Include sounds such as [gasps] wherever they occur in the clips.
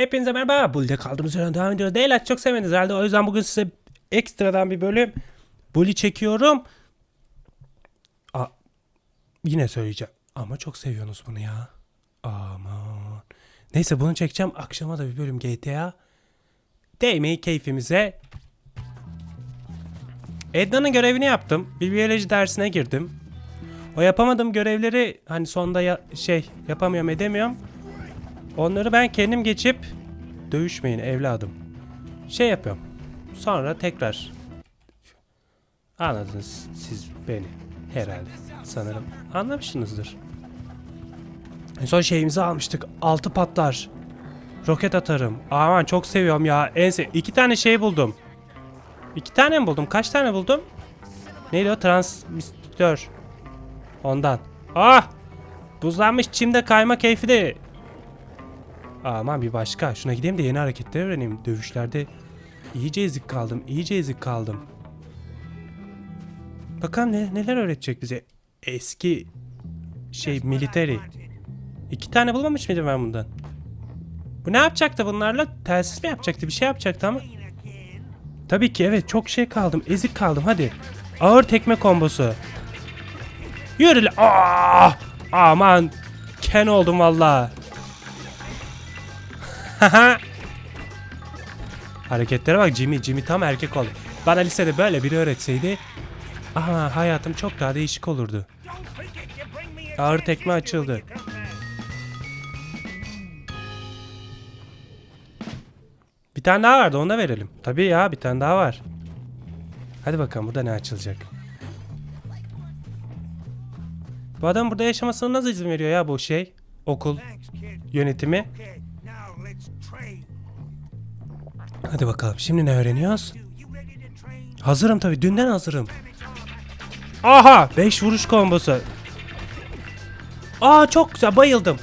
Hepinize merhaba. Bully'de kaldığımız yerden devam ediyoruz. Değil çok sevmediniz herhalde. O yüzden bugün size ekstradan bir bölüm Bully çekiyorum. Aa, yine söyleyeceğim. Ama çok seviyorsunuz bunu ya. Aman. Neyse bunu çekeceğim. Akşama da bir bölüm GTA. Değmeyi keyfimize. Edna'nın görevini yaptım. Bir biyoloji dersine girdim. O yapamadığım görevleri hani sonda ya- şey yapamıyorum edemiyorum. Onları ben kendim geçip dövüşmeyin evladım. Şey yapıyorum. Sonra tekrar anladınız siz beni herhalde sanırım anlamışsınızdır. En son şeyimizi almıştık. Altı patlar. Roket atarım. Aman çok seviyorum ya. En sev iki tane şey buldum. İki tane mi buldum? Kaç tane buldum? Neydi o? Transistör. Ondan. Ah! Buzlanmış çimde kayma keyfi de Aman bir başka. Şuna gideyim de yeni hareketleri öğreneyim. Dövüşlerde iyice ezik kaldım. iyice ezik kaldım. Bakalım ne, neler öğretecek bize. Eski şey military. İki tane bulmamış mıydım ben bundan? Bu ne yapacaktı bunlarla? Telsiz mi yapacaktı? Bir şey yapacaktı ama. Tabii ki evet çok şey kaldım. Ezik kaldım hadi. Ağır tekme kombosu. Yürü. Aa! Aman. Ken oldum valla. Hareketlere bak Jimmy. Jimmy tam erkek oldu. Bana lisede böyle biri öğretseydi aha hayatım çok daha değişik olurdu. Ağır tekme açıldı. Bir tane daha vardı onu da verelim. Tabii ya bir tane daha var. Hadi bakalım burada ne açılacak. Bu adam burada yaşamasına nasıl izin veriyor ya bu şey? Okul yönetimi. Hadi bakalım şimdi ne öğreniyoruz? Hazırım tabii dünden hazırım. Aha 5 vuruş kombosu. Aa çok güzel bayıldım.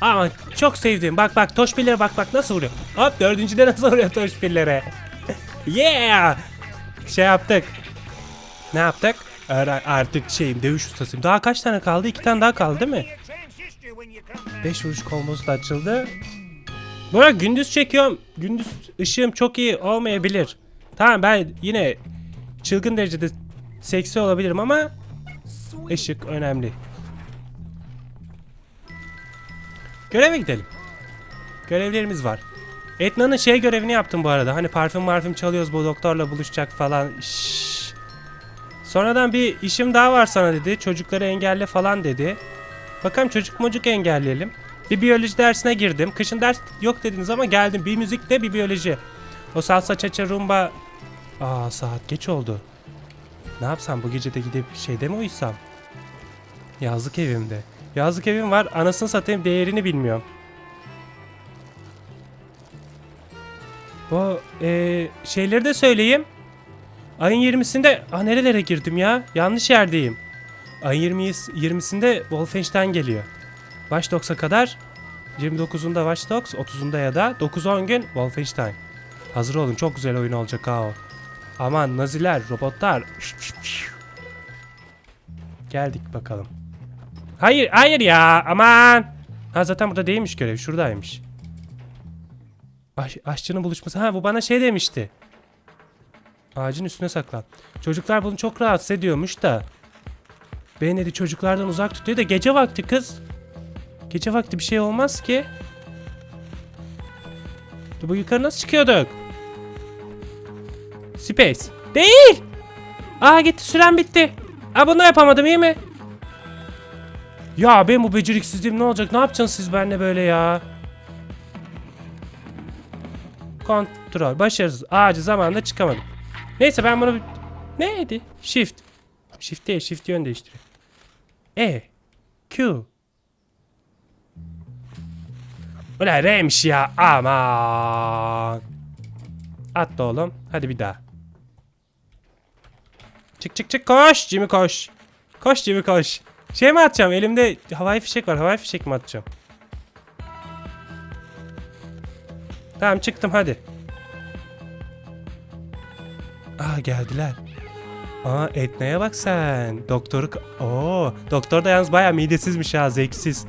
Ama çok sevdim. Bak bak toşbillere bak bak nasıl vuruyor. Hop dördüncüde [laughs] nasıl vuruyor toşbillere. [laughs] yeah. Şey yaptık. Ne yaptık? Artık şeyim dövüş ustasıyım. Daha kaç tane kaldı? İki tane daha kaldı değil mi? Transistor when you come back. 5 vuruş kombosu da açıldı. Burak gündüz çekiyorum. Gündüz ışığım çok iyi olmayabilir. Tamam ben yine çılgın derecede seksi olabilirim ama ışık önemli. Göreve gidelim. Görevlerimiz var. Etna'nın şey görevini yaptım bu arada. Hani parfüm marfüm çalıyoruz bu doktorla buluşacak falan. Şşş. Sonradan bir işim daha var sana dedi. Çocukları engelle falan dedi. Bakalım çocuk mocuk engelleyelim. Bir biyoloji dersine girdim. Kışın ders yok dediniz ama geldim. Bir müzikte bir biyoloji. O salsa çaça rumba. Aa saat geç oldu. Ne yapsam bu gece de gidip şeyde mi uyusam? Yazlık evimde. Yazlık evim var. Anasını satayım değerini bilmiyorum. Bu eee, şeyleri de söyleyeyim. Ayın 20'sinde... Aa nerelere girdim ya? Yanlış yerdeyim. Ayın 20, 20'sinde Wolfenstein geliyor. Watch Dogs'a kadar 29'unda Watch Dogs, 30'unda ya da 9-10 gün Wolfenstein. Hazır olun çok güzel oyun olacak ha o. Aman naziler, robotlar. Geldik bakalım. Hayır, hayır ya aman. Ha zaten burada değilmiş görev, şuradaymış. Aş, aşçının buluşması. Ha bu bana şey demişti. Ağacın üstüne saklan. Çocuklar bunu çok rahatsız ediyormuş da. Beni dedi çocuklardan uzak tutuyor da gece vakti kız. Gece vakti bir şey olmaz ki. Dur, Bu yukarı nasıl çıkıyorduk? Space. Değil. Aa gitti süren bitti. Aa bunu yapamadım iyi mi? Ya benim bu beceriksizliğim ne olacak? Ne yapacaksınız siz benimle böyle ya? Kontrol. Başarısız. Ağacı zamanında çıkamadım. Neyse ben bunu... Neydi? Shift. Shift değil. Shift yön değiştiriyor. E. Q. Ulan R'miş ya. Aman. Atla oğlum. Hadi bir daha. Çık çık çık koş. Jimmy koş. Koş Jimmy koş. Şey mi atacağım? Elimde havai fişek var. Havai fişek mi atacağım? Tamam çıktım hadi. Aa geldiler. Aa Etna'ya bak sen. Doktoru... Oo, doktor da yalnız bayağı midesizmiş ha zevksiz.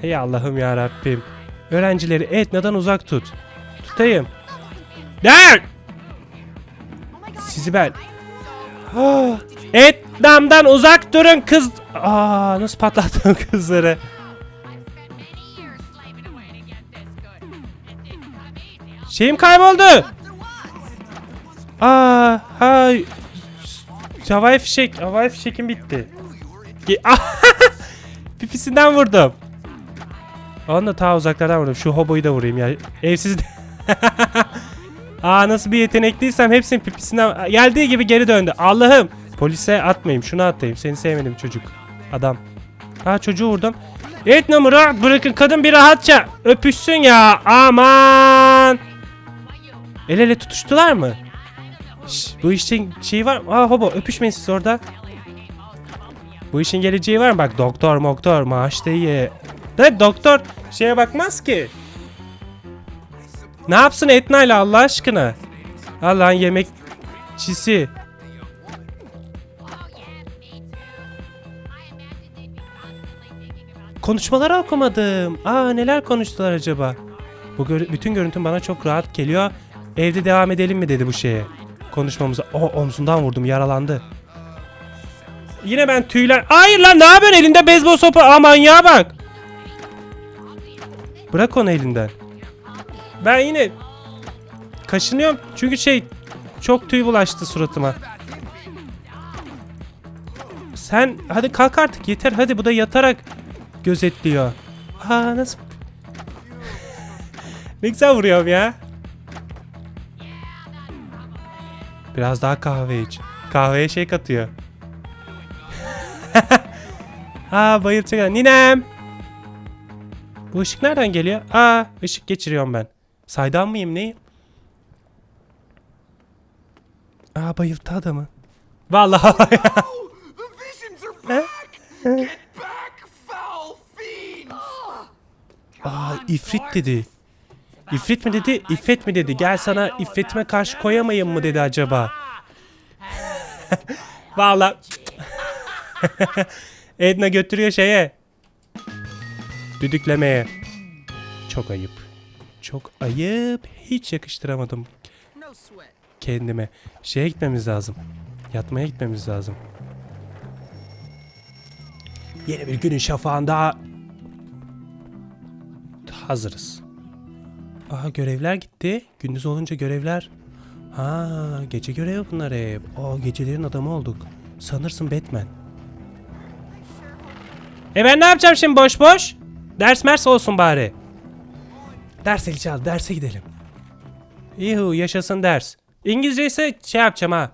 Hey Allah'ım ya Rabbim. Öğrencileri Etna'dan uzak tut. Tutayım. Der! Sizi ben. Ah, Etna'mdan uzak durun kız. Aa nasıl patlattım [laughs] kızları. Şeyim kayboldu. Aa, hay. Havai fişek, havai fişekim bitti. Ah! [laughs] Pipisinden vurdum. Onu da ta uzaklardan vurdum. Şu hoboyu da vurayım ya. Evsiz de- [laughs] Aa nasıl bir yetenekliysem hepsinin pipisinden geldiği gibi geri döndü. Allah'ım. Polise atmayayım. Şunu atayım. Seni sevmedim çocuk. Adam. Aa çocuğu vurdum. Etnamı rahat bırakın. Kadın bir rahatça öpüşsün ya. Aman. El ele tutuştular mı? Şş, bu işin şeyi var mı? Aa hobo öpüşmeyin siz orada. Bu işin geleceği var mı? Bak doktor moktor maaş da iyi. Da doktor şeye bakmaz ki. Ne yapsın Etna ile Allah aşkına? Allah'ın yemekçisi. Konuşmaları okumadım. Aa neler konuştular acaba? Bu gör- bütün görüntüm bana çok rahat geliyor. Evde devam edelim mi dedi bu şeye. Konuşmamıza. O omzundan vurdum yaralandı. Yine ben tüyler... Hayır lan ne yapıyorsun elinde beyzbol sopa? Aman ya bak. Bırak onu elinden. Ben yine kaşınıyorum çünkü şey çok tüy bulaştı suratıma. Sen hadi kalk artık yeter hadi bu da yatarak gözetliyor. Ha nasıl? [laughs] ne güzel vuruyorum ya. Biraz daha kahve iç. Kahveye şey katıyor. [laughs] Aa bayılacak. Ninem. Bu ışık nereden geliyor? Aa ışık geçiriyorum ben. Saydam mıyım neyim? Aa bayılttı adamı. Vallahi! [laughs] Aa ifrit dedi. İfrit mi dedi, iffet mi dedi? Gel sana iffetime karşı koyamayayım mı dedi acaba? [laughs] Vallahi [laughs] Edna götürüyor şeye. Düdüklemeye. Çok ayıp. Çok ayıp. Hiç yakıştıramadım kendime. Şeye gitmemiz lazım. Yatmaya gitmemiz lazım. Yeni bir günün şafağında hazırız. Aha görevler gitti. Gündüz olunca görevler. Ha gece görevi bunlar hep. Aa gecelerin adamı olduk. Sanırsın Batman. E ben ne yapacağım şimdi boş boş? Ders mers olsun bari. Ders zili çal, derse gidelim. Yuhu yaşasın ders. İngilizce ise şey yapacağım ha.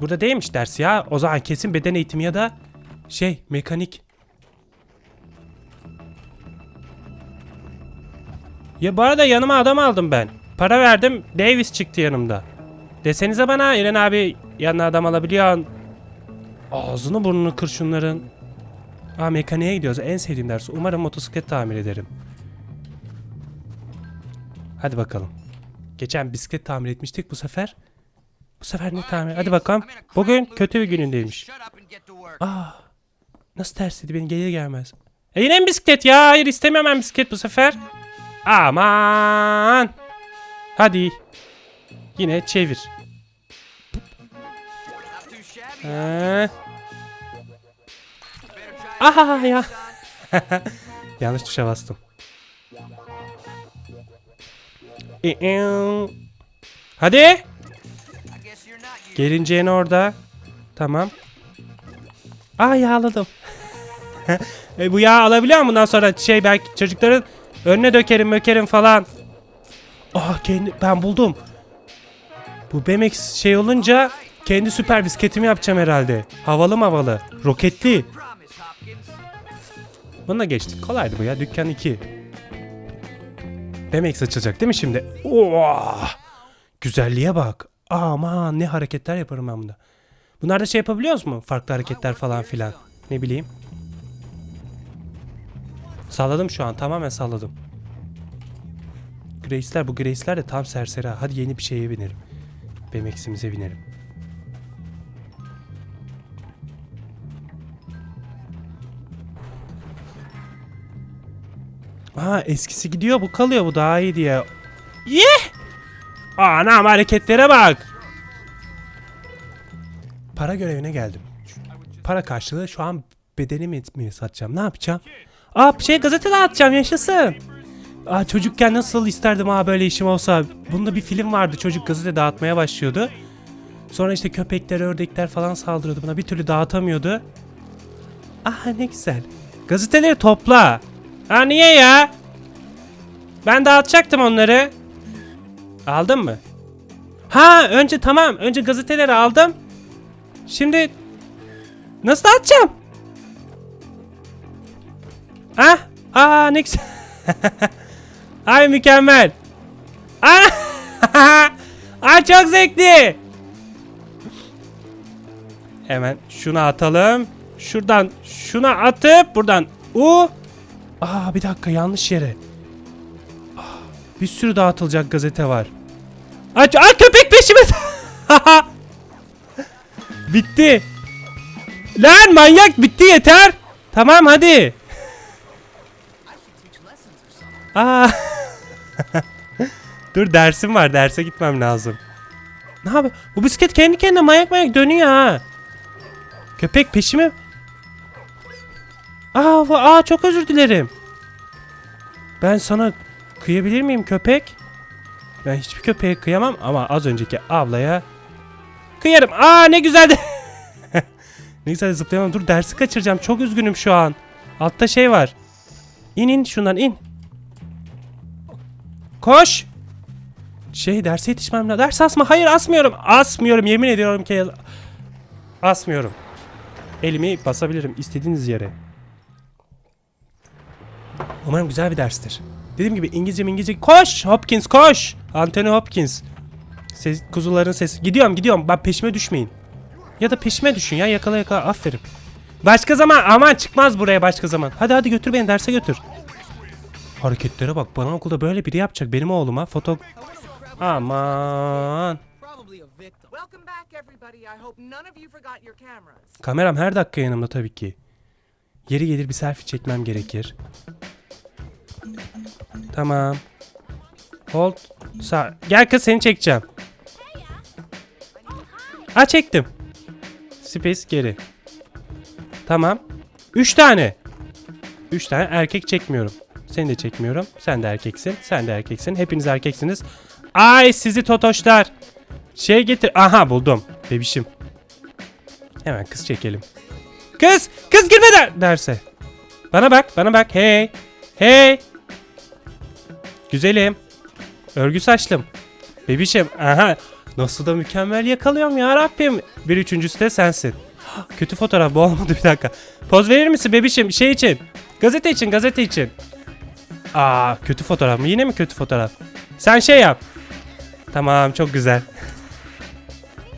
Burada değilmiş ders ya. O zaman kesin beden eğitimi ya da şey mekanik. Ya bu arada yanıma adam aldım ben. Para verdim Davis çıktı yanımda. Desenize bana İren abi yanına adam alabiliyorsun. Ağzını burnunu kır şunların. Aa mekaniğe gidiyoruz. En sevdiğim ders. Umarım motosiklet tamir ederim. Hadi bakalım. Geçen bisiklet tamir etmiştik bu sefer. Bu sefer ne tamir? Hadi bakalım. Bugün kötü bir günündeymiş. Aa, nasıl tersledi beni gelir gelmez. E yine mi bisiklet ya? Hayır istemiyorum ben bisiklet bu sefer. Aman. Hadi. Yine çevir. Not Aha ya. [laughs] Yanlış tuşa bastım. İ-ım. Hadi. I guess you're not you. Gelinceyini orada. Tamam. Aa yağladım. [laughs] e, bu yağ alabiliyor mu bundan sonra şey belki çocukların önüne dökerim mökerim falan. Aa kendi ben buldum. Bu BMX şey olunca kendi süper bisikletimi yapacağım herhalde. Havalı mı havalı? Roketli. Bununla geçtik. Kolaydı bu ya. Dükkan 2. BMX açılacak değil mi şimdi? Oo! Güzelliğe bak. Aman ne hareketler yaparım ben bunda. Bunlarda şey yapabiliyoruz mu? Farklı hareketler falan filan. Ne bileyim. Salladım şu an. Tamamen salladım. Grace'ler bu Grace'ler de tam serseri. ha. Hadi yeni bir şeye binelim. BMX'imize binelim. Aa eskisi gidiyor bu kalıyor bu daha iyi diye. Yeh! Anam hareketlere bak. Para görevine geldim. Para karşılığı şu an bedenimi mi satacağım? Ne yapacağım? Aa şey gazete dağıtacağım yaşasın. Aa çocukken nasıl isterdim ha böyle işim olsa. Bunda bir film vardı çocuk gazete dağıtmaya başlıyordu. Sonra işte köpekler, ördekler falan saldırıyordu buna. Bir türlü dağıtamıyordu. Ah ne güzel. Gazeteleri topla. Ha niye ya? Ben dağıtacaktım onları. Aldın mı? Ha önce tamam. Önce gazeteleri aldım. Şimdi nasıl dağıtacağım? Ah, aa ne güzel. [laughs] Ay mükemmel. Ah, [laughs] Ay çok zevkli. Hemen şunu atalım. Şuradan şuna atıp buradan u. Bir dakika yanlış yere. Aa, bir sürü dağıtılacak gazete var. Aç, aa köpek peşime. [laughs] bitti. Lan manyak bitti yeter. Tamam hadi. Aa. [laughs] Dur dersim var derse gitmem lazım. Ne yapıyor? Bu bisiklet kendi kendine manyak manyak dönüyor ha. Köpek peşime... Aa, aa çok özür dilerim. Ben sana kıyabilir miyim köpek? Ben hiçbir köpeğe kıyamam ama az önceki ablaya kıyarım. Aa ne güzeldi. [laughs] ne güzel zıplayamam. Dur dersi kaçıracağım. Çok üzgünüm şu an. Altta şey var. İn in şundan in. Koş. Şey derse yetişmem lazım. Ders asma. Hayır asmıyorum. Asmıyorum. Yemin ediyorum ki asmıyorum. Elimi basabilirim istediğiniz yere. Umarım güzel bir derstir. Dediğim gibi İngilizce İngilizce koş Hopkins koş. Anthony Hopkins. Ses, kuzuların sesi. Gidiyorum gidiyorum. Ben peşime düşmeyin. Ya da peşime düşün ya yakala yakala aferin. Başka zaman aman çıkmaz buraya başka zaman. Hadi hadi götür beni derse götür. Hareketlere bak bana okulda böyle biri yapacak benim oğluma foto... Aman. Kameram her dakika yanımda tabii ki. Yeri gelir bir selfie çekmem gerekir. Tamam. Hold. Sağ. Gel kız seni çekeceğim. Ha çektim. Space geri. Tamam. Üç tane. Üç tane erkek çekmiyorum. Seni de çekmiyorum. Sen de erkeksin. Sen de erkeksin. Hepiniz erkeksiniz. Ay sizi totoşlar. Şey getir. Aha buldum. Bebişim. Hemen kız çekelim. Kız! Kız girme der derse. Bana bak, bana bak. Hey! Hey! Güzelim. Örgü saçlım. Bebişim. Aha. Nasıl da mükemmel yakalıyorum ya Rabbim. Bir üçüncüsü de sensin. [gasps] Kötü fotoğraf bu olmadı bir dakika. Poz verir misin bebişim şey için? Gazete için gazete için. Aa kötü fotoğraf mı? Yine mi kötü fotoğraf? Sen şey yap. Tamam çok güzel.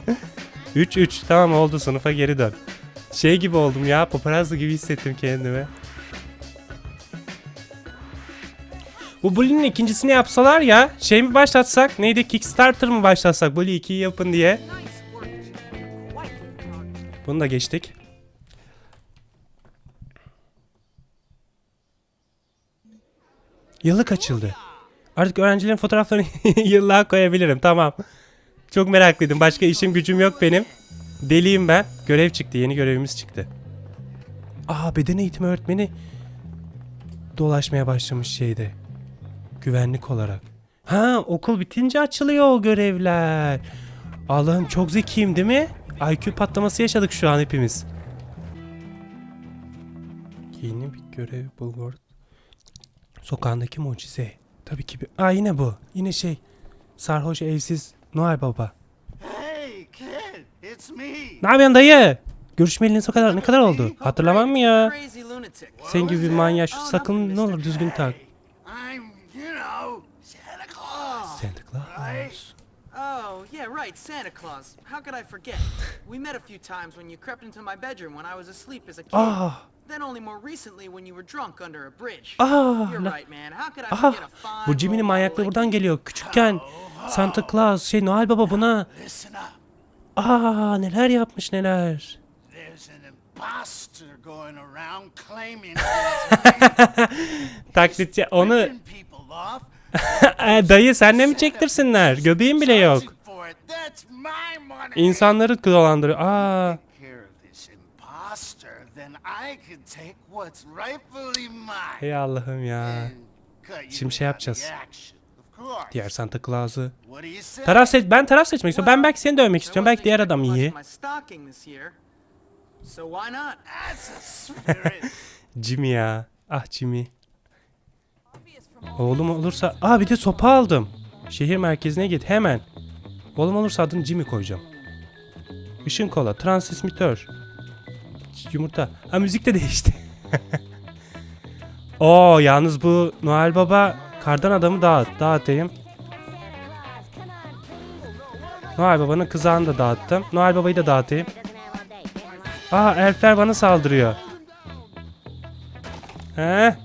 [laughs] 3 3 tamam oldu sınıfa geri dön. Şey gibi oldum ya paparazzi gibi hissettim kendimi. Bu Bully'nin ikincisini yapsalar ya şey mi başlatsak neydi Kickstarter mı başlatsak Bully 2'yi yapın diye. Bunu da geçtik. Yıllık açıldı. Artık öğrencilerin fotoğraflarını [laughs] yıllığa koyabilirim. Tamam. Çok meraklıydım. Başka işim gücüm yok benim. Deliyim ben. Görev çıktı. Yeni görevimiz çıktı. Aa beden eğitimi öğretmeni dolaşmaya başlamış şeyde. Güvenlik olarak. Ha okul bitince açılıyor o görevler. Allah'ım çok zekiyim değil mi? IQ patlaması yaşadık şu an hepimiz. Yeni bir görev bulgur. Sokağındaki mucize. Tabii ki bir... Aa yine bu. Yine şey. Sarhoş evsiz Noel Baba. Hey, kid, it's me. Ne yapıyorsun dayı? Görüşmeyeli ne kadar ne kadar oldu? Hatırlamam mı ya? Sen gibi bir manyak şu sakın ne olur düzgün tak. I'm, you know, Santa Claus. Santa Claus. Oh, yeah, right, Santa Claus. How could I forget? we met a few times when you crept into my bedroom when I was asleep as a kid. Ah. Then only more recently when you were drunk under a bridge. Ah. You're right, man. How could I Aha. forget a fine Bu Jimmy'nin manyaklığı buradan geliyor. Küçükken Santa Claus şey Noel Baba buna. Aa neler yapmış neler. There's an imposter going around claiming [laughs] he's Taklitçi onu [laughs] E, dayı sen de mi çektirsinler? Göbeğin bile yok. İnsanları dolandırıyor. Aa, hey Allah'ım ya. Şimdi şey yapacağız. Diğer Santa Claus'u. Taraf seç ben taraf seçmek istiyorum. Ben belki seni dövmek istiyorum. Belki diğer adam iyi. [laughs] Jimmy ya. Ah Jimmy. Oğlum olursa... Aa bir de sopa aldım. Şehir merkezine git hemen. Oğlum olursa adını Jimmy koyacağım. Işın kola, transmitör. Yumurta. Ha müzik de değişti. [laughs] Oo yalnız bu Noel Baba kardan adamı dağıt. Dağıtayım. Noel Baba'nın kızağını da dağıttım. Noel Baba'yı da dağıtayım. Aa elfler bana saldırıyor. He?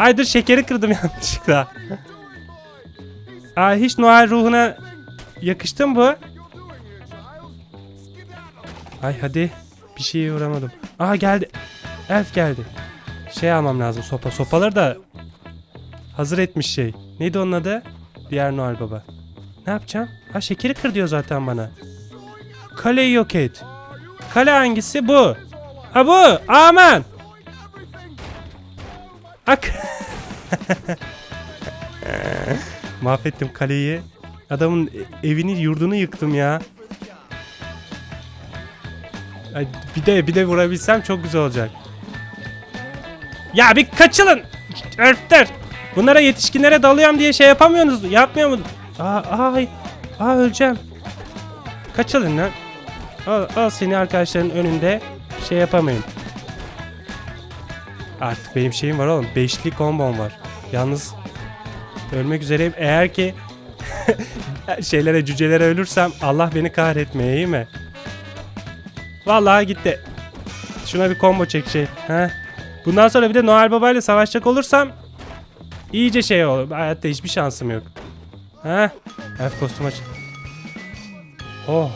Ay dur şekeri kırdım [laughs] yanlışlıkla. Aa hiç Noel ruhuna yakıştı mı bu? Ay hadi. Bir şeye uğramadım. Aa geldi. Elf geldi. Şey almam lazım sopa. Sopaları da hazır etmiş şey. Neydi onun adı? Diğer Noel Baba. Ne yapacağım? Ha şekeri kır diyor zaten bana. Kaleyi yok et. Kale hangisi? Bu. Ha bu. Aman. Ak. [laughs] [laughs] Mahvettim kaleyi. Adamın evini yurdunu yıktım ya. Bir de bir de vurabilsem çok güzel olacak. Ya bir kaçılın. Örtler. Bunlara yetişkinlere dalıyorum diye şey yapamıyorsunuz. Yapmıyor mu? Aa, ay. Aa öleceğim. Kaçılın lan. Al, al seni arkadaşların önünde şey yapamayın. Artık benim şeyim var oğlum. Beşli kombom var. Yalnız ölmek üzereyim. Eğer ki [laughs] şeylere cücelere ölürsem Allah beni kahretmeye iyi mi? Vallahi gitti. Şuna bir combo çek şey. He. Bundan sonra bir de Noel Baba ile savaşacak olursam iyice şey olur. Hayatta hiçbir şansım yok. He. Elf kostüm aç. Oh.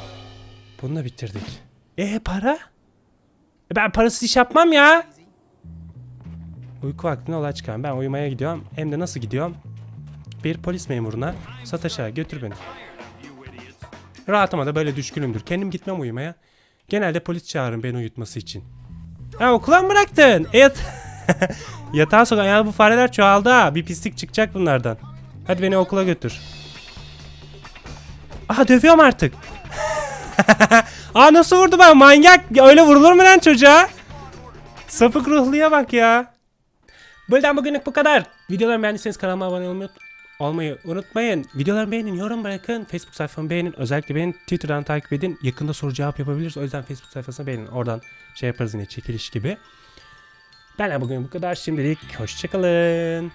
Bunu da bitirdik. E para? E ben parasız iş yapmam ya. Uyku vaktinde olay çıkan. Ben uyumaya gidiyorum. Hem de nasıl gidiyorum? Bir polis memuruna Sataş'a götür beni. Rahatıma da böyle düşkünümdür. Kendim gitmem uyumaya. Genelde polis çağırırım beni uyutması için. Ha okula mı bıraktın? E yat [laughs] Yatağa sokan ya bu fareler çoğaldı ha. Bir pislik çıkacak bunlardan. Hadi beni okula götür. Aha dövüyorum artık. [laughs] Aa nasıl vurdu ben manyak. Ya Öyle vurulur mu lan çocuğa? Sapık ruhluya bak ya. Buradan bugünlük bu kadar. Videolarımı beğendiyseniz kanalıma abone olmayı, olmayı unutmayın. Videolarımı beğenin, yorum bırakın. Facebook sayfamı beğenin. Özellikle beni Twitter'dan takip edin. Yakında soru cevap yapabiliriz. O yüzden Facebook sayfasını beğenin. Oradan şey yaparız yine çekiliş gibi. Benden bugün bu kadar. Şimdilik hoşçakalın.